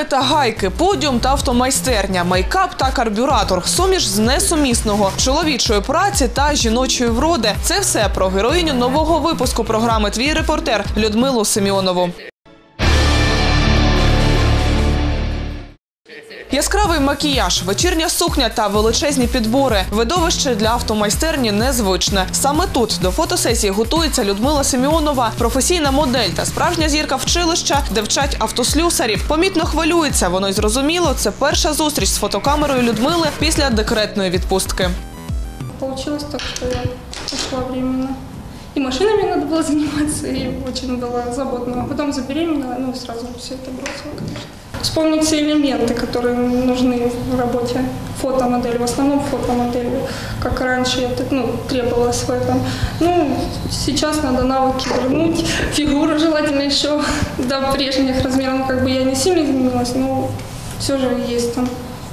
Фари та гайки, подіум та автомайстерня, мейкап та карбюратор, суміш з несумісного, чоловічої праці та жіночої вроди. Це все про героїню нового випуску програми Твій репортер Людмилу Семіонову. Яскравий макіяж, вечірня сукня та величезні підбори. Видовище для автомайстерні незвичне. Саме тут до фотосесії готується Людмила Семіонова, професійна модель та справжня зірка вчилища, де вчать автослюсарів. Помітно хвилюється. Воно й зрозуміло. Це перша зустріч з фотокамерою Людмили після декретної відпустки. Получилось так, что я ушла временно. И машинами надо было заниматься, и очень было заботно. А потом забеременела, ну и сразу все это бросила, конечно. Вспомнить все элементы, которые нужны в работе фотомодели, в основном фотомодели, как раньше это ну, требовалось в этом. Ну, сейчас надо навыки вернуть, фигуру желательно еще до прежних размеров. Ну, как бы я не сильно изменилась, но все же есть там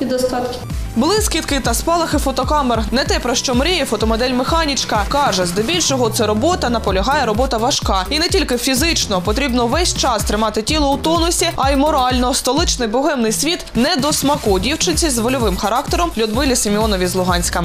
недостатки. Блискітки та спалахи фотокамер не те про що мріє фотомодель механічка. каже, здебільшого це робота наполягає робота важка, і не тільки фізично потрібно весь час тримати тіло у тонусі, а й морально. Столичний богемний світ не до смаку дівчинці з вольовим характером Людмилі Семіонові з Луганська.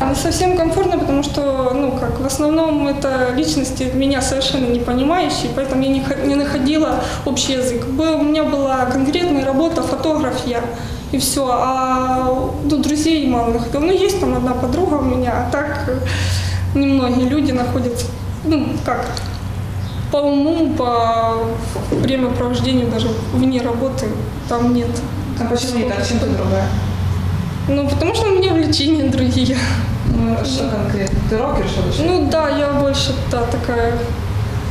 Не совсем комфортно, потому что, ну, как в основном это личности меня совершенно не понимающие, поэтому я не, х- не находила общий язык. Был, у меня была конкретная работа, фотограф я, И все. А ну, друзей мало находила. Ну, есть там одна подруга у меня, а так э, немногие люди находятся, ну, как, по уму, по времяпровождению даже вне работы там нет. А почему не так? Чим ти другая? Ну, потому что у меня увлечения другие. Ну що конкретно? Ти рокер що Ну да, я больше да, такая,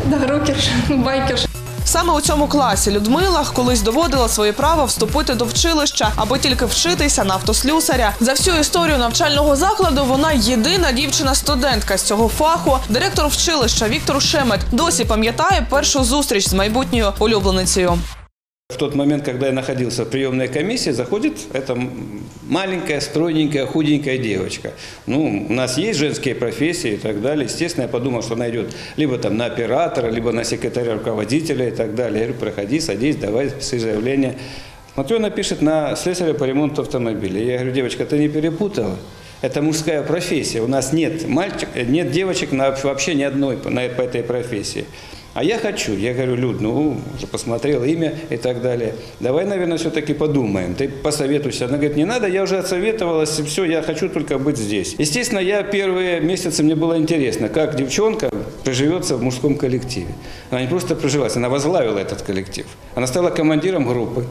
да, рокерша, байкерша. Саме у цьому класі Людмила колись доводила своє право вступити до вчилища, аби тільки вчитися на автослюсаря. За всю історію навчального закладу вона єдина дівчина-студентка з цього фаху. Директор вчилища Віктор Шемет досі пам'ятає першу зустріч з майбутньою улюбленицею. В тот момент, когда я находился в приемной комиссии, заходит эта маленькая, стройненькая, худенькая девочка. Ну, у нас есть женские профессии и так далее. Естественно, я подумал, что она идет либо там на оператора, либо на секретаря руководителя и так далее. Я говорю, проходи, садись, давай, пиши заявление. Смотрю, она пишет на слесаря по ремонту автомобиля. Я говорю, девочка, ты не перепутала? Это мужская профессия. У нас нет мальчик, нет девочек на, вообще ни одной на, по этой профессии. А я хочу. Я говорю, Люд, ну, уже посмотрел имя и так далее. Давай, наверное, все-таки подумаем. Ты посоветуйся. Она говорит, не надо, я уже отсоветовалась, все, я хочу только быть здесь. Естественно, я первые месяцы, мне было интересно, как девчонка приживется в мужском коллективе. Она не просто прижилась, она возглавила этот коллектив. Она стала командиром группы.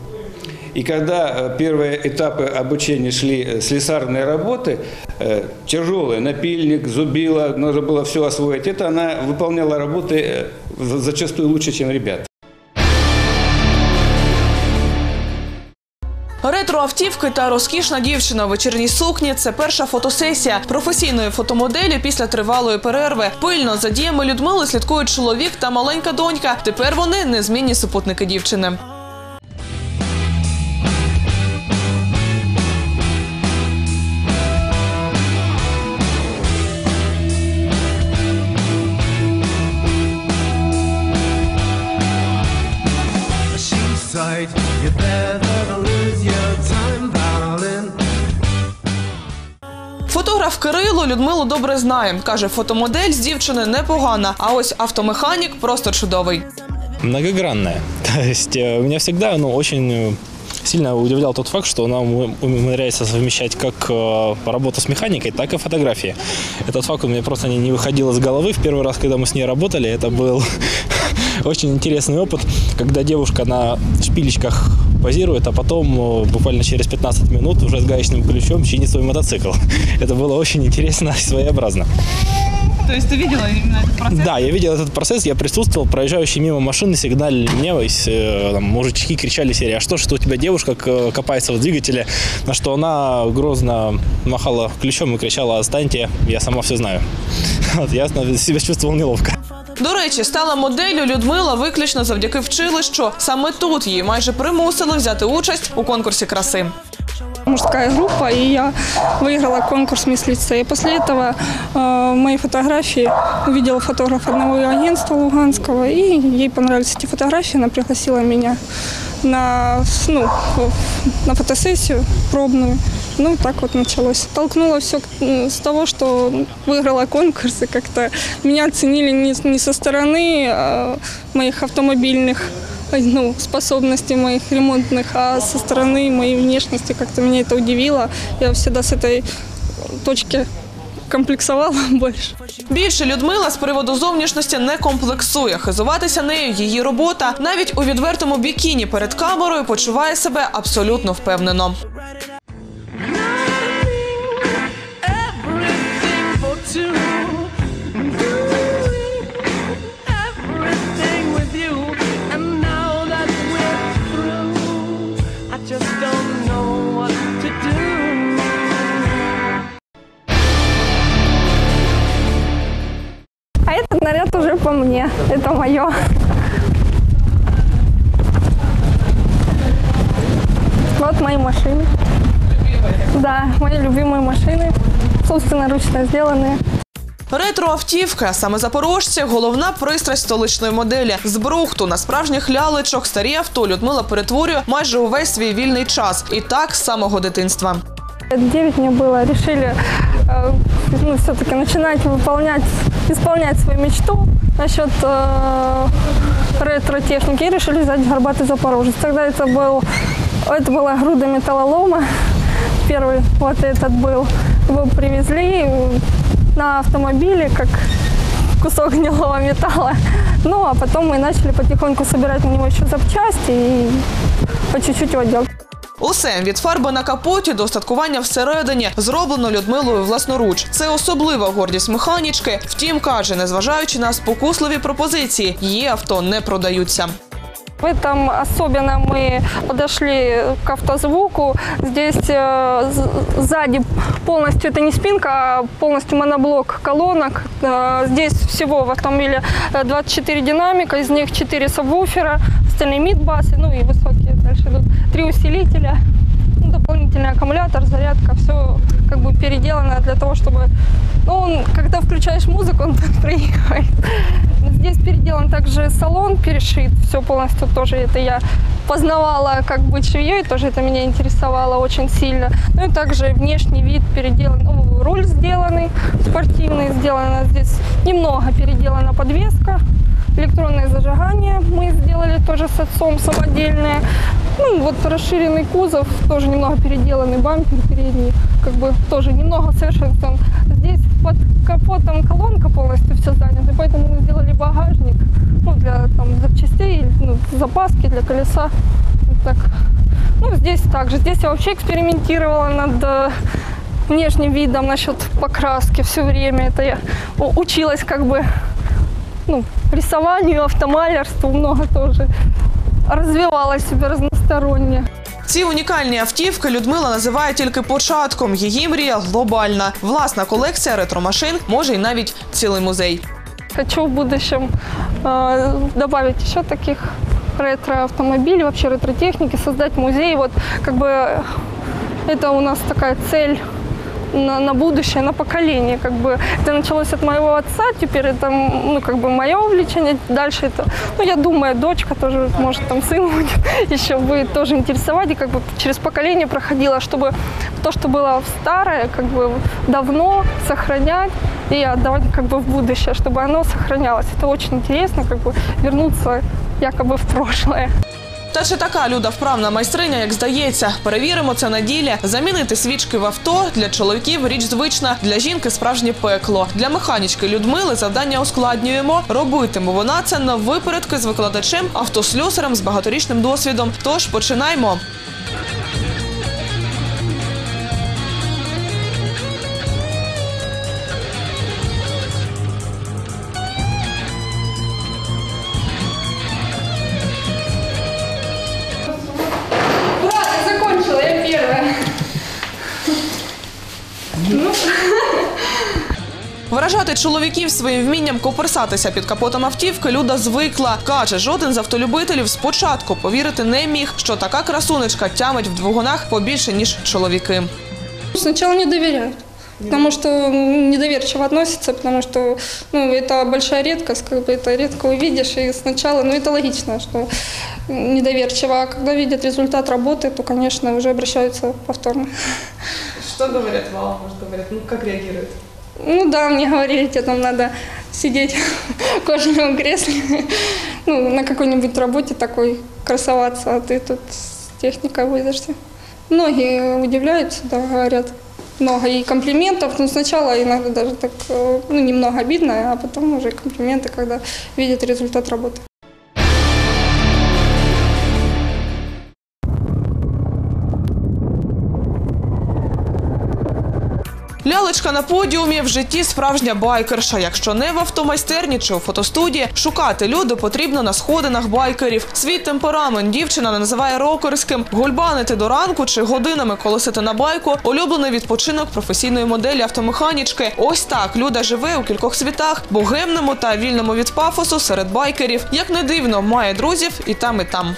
И когда э, первые этапы обучения шли э, слесарные работы, э, тяжелые, напильник, зубила, нужно было все освоить, это она выполняла работы э, за- зачастую лучше, чем ребята. Ретроавтівки та розкішна дівчина у вечірній сукні це перша фотосесія професійної фотомоделі після тривалої перерви. Пильно за діями Людмили слідкують чоловік та маленька донька. Тепер вони незмінні супутники дівчини. Фотограф Кирило Людмилу добре знає. каже, фотомодель з дівчини непогана, а ось автомеханік просто чудовий. многогранная. То есть э, меня всегда ну, очень э, сильно удивлял тот факт, что она ум- умудряется совмещать как э, работу с механикой, так и фотографии. Этот факт у меня просто не, не выходил из головы. В первый раз, когда мы с ней работали, это был очень интересный опыт, когда девушка на шпилечках позирует, а потом э, буквально через 15 минут уже с гаечным ключом чинит свой мотоцикл. Это было очень интересно и своеобразно. Тобто ти бачила іменно цей процес? Да, я видел этот процесс, я присутствовал, проезжающие мимо машины сигналили мне, э, там, мужички кричали серии, а что, что у тебя девушка к- копается в двигателе, на что она грозно махала ключом и кричала, отстаньте, я сама все знаю. Вот, я себя чувствовал неловко. До речі, стала моделлю Людмила виключно завдяки вчилищу. Саме тут її майже примусили взяти участь у конкурсі краси. мужская группа, и я выиграла конкурс «Мисс Лицей». После этого э, мои фотографии увидела фотограф одного агентства Луганского, и ей понравились эти фотографии, она пригласила меня на, ну, в- на фотосессию пробную. Ну, так вот началось. Толкнуло все с того, что выиграла конкурс, и как-то меня оценили не, не со стороны а, моих автомобильных ну, способностей моих ремонтных, а со стороны моей внешности как-то меня это удивило. Я всегда с этой точки комплексовала больше. Більше Людмила з приводу зовнішності не комплексує. Хизуватися нею її робота. Навіть у відвертому бікіні перед камерою почуває себе абсолютно впевнено. уже по мне. Это мое. Вот мои машины. Да, мои любимые машины. Собственноручно сделанные. Ретроавтівки, а саме запорожці, головна пристрасть столичної моделі. З брухту на справжніх лялечок старі авто Людмила перетворює майже увесь свій вільний час. І так з самого дитинства. Лет 9 мне было, решили э, ну, все-таки начинать выполнять, исполнять свою мечту насчет э, ретро-техники и решили взять горбатый Запорожец. Тогда это был, это была груда металлолома, первый вот этот был. Его привезли на автомобиле, как кусок гнилого металла. Ну, а потом мы начали потихоньку собирать на него еще запчасти и по чуть-чуть его делать. Усе від фарби на капоті до остаткування всередині зроблено Людмилою власноруч. Це особлива гордість механічки. Втім, каже, незважаючи на спокусливі пропозиції, її авто не продаються. В этом особенно мы подошли к автозвуку. Здесь э, з- сзади полностью это не спинка, а полностью моноблок колонок. Э, здесь всего в автомобиле э, 24 динамика, из них 4 сабвуфера, остальные мид-басы, ну и высокие дальше идут. Три усилителя, ну, дополнительный аккумулятор, зарядка, все как бы переделано для того, чтобы... Ну, он, когда включаешь музыку, он так приехает. Здесь переделан также салон, перешит, все полностью тоже это я познавала, как быть швеей, тоже это меня интересовало очень сильно. Ну и также внешний вид переделан, ну, руль сделанный, спортивный сделано здесь, немного переделана подвеска, электронное зажигание мы сделали тоже с отцом самодельное. Ну, вот расширенный кузов, тоже немного переделанный бампер передний, как бы тоже немного совершенствован. Здесь под капотом колонка полностью все занята, поэтому мы сделали багажник, ну, для там запчастей, ну, запаски для колеса. Вот так. Ну, здесь также. Здесь я вообще экспериментировала над э, внешним видом насчет покраски все время. Это я училась как бы ну, рисованию, автомалярству много тоже. Развивала себя разносторонне. Ці унікальні автівки Людмила називає тільки початком. Її мрія глобальна. Власна колекція ретромашин, може й навіть цілий музей. Хочу в будущем э, добавить еще таких ретро-автомобилей, вообще ретро-техники, создать музей. Вот как бы это у нас такая цель на, на будущее, на поколение. Как бы это началось от моего отца, теперь это ну, как бы мое увлечение. Дальше это, ну, я думаю, дочка тоже, может, там сын будет, еще будет тоже интересовать. И как бы через поколение проходило, чтобы то, что было старое, как бы давно сохранять и отдавать как бы в будущее, чтобы оно сохранялось. Это очень интересно, как бы вернуться якобы в прошлое. Та чи така люда вправна майстриня, як здається, перевіримо це на ділі. Замінити свічки в авто для чоловіків річ звична, для жінки справжнє пекло. Для механічки Людмили завдання ускладнюємо. Робитиме вона це на випередки з викладачем, автослюсарем з багаторічним досвідом. Тож починаймо. первая. Вражати чоловіків своїм вмінням коперсатися під капотом автівки Люда звикла. Каже, жоден з автолюбителів спочатку повірити не міг, що така красунечка тямить в двигунах побільше ніж чоловіки. Сначала не доверяют. Потому что м, недоверчиво относятся, потому что ну, это большая редкость, как бы это редко увидишь. И сначала, ну это логично, что м, недоверчиво. А когда видят результат работы, то, конечно, уже обращаются повторно. Что говорят вам, может, говорят, ну как реагируют? Ну да, мне говорили, тебе там надо сидеть в кожаном кресле, ну, на какой-нибудь работе такой красоваться, а ты тут с техникой возишься. Многие удивляются, да, говорят, много и комплиментов, но сначала иногда даже так, э, ну, немного обидно, а потом уже комплименты, когда видят результат работы. Лялечка на подіумі в житті справжня байкерша. Якщо не в автомайстерні чи у фотостудії, шукати люди потрібно на сходинах байкерів. Свій темперамент дівчина називає рокерським. Гульбанити до ранку чи годинами колосити на байку улюблений відпочинок професійної моделі автомеханічки. Ось так Люда живе у кількох світах, богемному та вільному від пафосу серед байкерів. Як не дивно, має друзів і там, і там.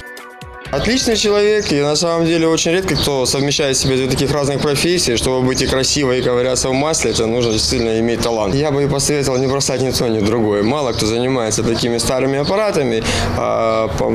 Отличный человек, и на самом деле очень редко кто совмещает в себе две таких разных профессий. Чтобы быть и красивой, и ковыряться в масле, это нужно действительно иметь талант. Я бы и посоветовал не бросать ни то, ни другое. Мало кто занимается такими старыми аппаратами, а по,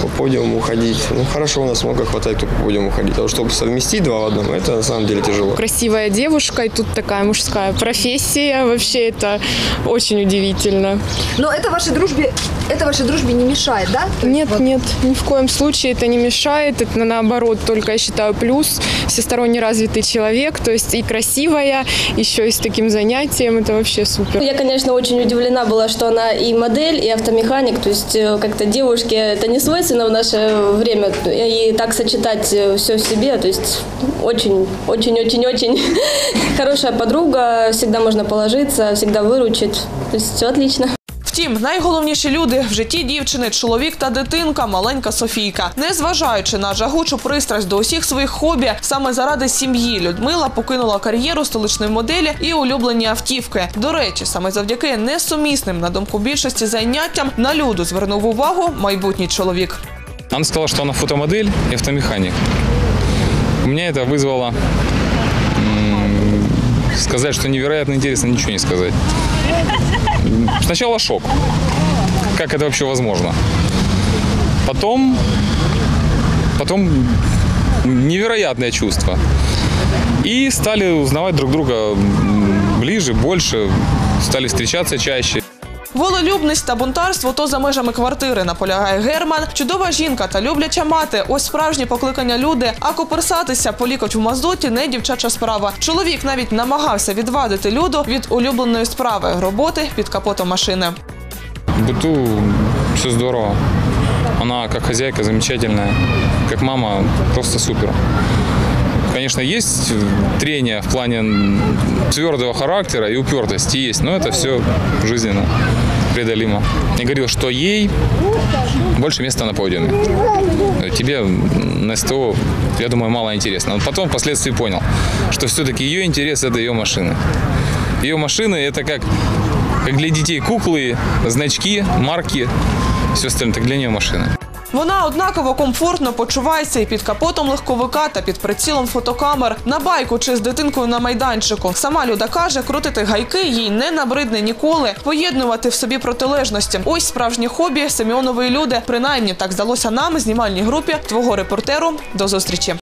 по подиуму ходить. Ну, хорошо, у нас много хватает, кто по подиуму ходить. А вот чтобы совместить два в одном, это на самом деле тяжело. красивая девушка, и тут такая мужская профессия. Вообще это очень удивительно. Но это вашей дружбе, это вашей дружбе не мешает, да? Нет, вот нет, ни в коем случае это не мешает. Это наоборот, только я считаю плюс. Всесторонне развитый человек, то есть и красивая, еще и с таким занятием. Это вообще супер. Я, конечно, очень удивлена была, что она и модель, и автомеханик. То есть э, как-то девушке это не свойственно в наше время. И так сочетать все в себе, то есть очень, очень, очень, очень хорошая подруга. Всегда можно положиться, всегда выручит. То есть все отлично. Втім, найголовніші люди в житті дівчини чоловік та дитинка, маленька Софійка. Незважаючи на жагучу пристрасть до усіх своїх хобі, саме заради сім'ї Людмила покинула кар'єру столичної моделі і улюблені автівки. До речі, саме завдяки несумісним, на думку більшості заняттям, на люду звернув увагу майбутній чоловік. Она сказала, что она фотомодель и автомеханик. У меня это вызвало сказать, что невероятно интересно, ничего не сказать. Сначала шок. Как это вообще возможно? Потом, потом невероятное чувство. И стали узнавать друг друга ближе, больше, стали встречаться чаще. Волелюбність та бунтарство то за межами квартири, наполягає Герман. Чудова жінка та любляча мати. Ось справжні покликання люди. А коперсатися по лікоть в мазоті не дівчача справа. Чоловік навіть намагався відвадити люду від улюбленої справи роботи під капотом машини. В быту все здорово. Она как хозяйка замечательная, как мама просто супер. Конечно, есть трения в плане твердого характера и упертости есть, но это все жизненно преодолимо. Я говорил, что ей больше места на подиуме. Тебе на СТО, я думаю, мало интересно. Но потом впоследствии понял, что все-таки ее интерес – это ее машины. Ее машины – это как, как для детей куклы, значки, марки, все остальное, так для нее машины. Вона однаково комфортно почувається і під капотом легковика та під прицілом фотокамер на байку чи з дитинкою на майданчику. Сама Люда каже, крутити гайки їй не набридне ніколи, поєднувати в собі протилежності. Ось справжнє хобі Семіонової люди. Принаймні так здалося нам, знімальній групі твого репортеру. До зустрічі.